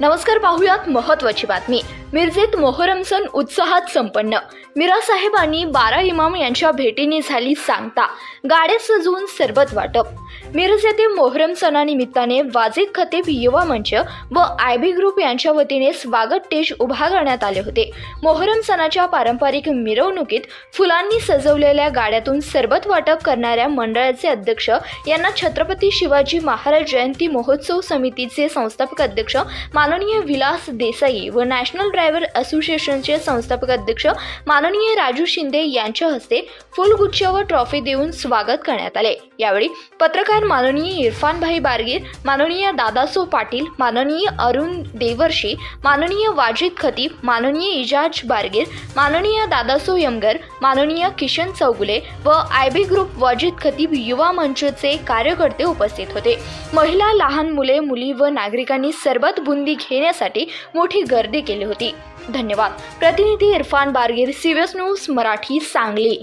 नमस्कार पाहुयात महत्वाची बातमी. मिरजेत मोहरम सण उत्साहात संपन्न. मिरा साहेबांनी आणि बारा इमाम यांच्या भेटीने झाली सांगता. गाड्या सजवून सरबत वाटप. मिरज येथे मोहरम सणानिमित्ताने वाजिद खतीब युवा मंच व आय बी ग्रुप यांच्या वतीने स्वागत टेज उभा करण्यात आले होते. मोहरम सणाच्या पारंपरिक मिरवणुकीत फुलांनी सजवलेल्या गाड्यातून सरबत वाटप करणाऱ्या मंडळाचे अध्यक्ष यांना छत्रपती शिवाजी महाराज जयंती महोत्सव समितीचे संस्थापक अध्यक्ष माननीय विलास देसाई व नॅशनल ड्रायव्हर असोसिएशनचे संस्थापक अध्यक्ष माननीय राजू शिंदे यांच्या हस्ते फुलगुच्छ व ट्रॉफी देऊन स्वागत करण्यात आले. यावेळी पत्रकार माननीय इरफानभाई बारगीर माननीय दादासो पाटील माननीय अरुण देवर्षी माननीय वाजिद खतीब माननीय इजाज बारगीर माननीय दादासो यमगर माननीय किशन चौगुले व I B group Wajid Khatib युवा मंचचे कार्यकर्ते उपस्थित होते. महिला लहान मुले मुली व नागरिकांनी सरबत बुंदी घेण्यासाठी मोठी गर्दी केली होती. धन्यवाद. प्रतिनिधी इरफान बारगीर सीबीएस न्यूज मराठी सांगली.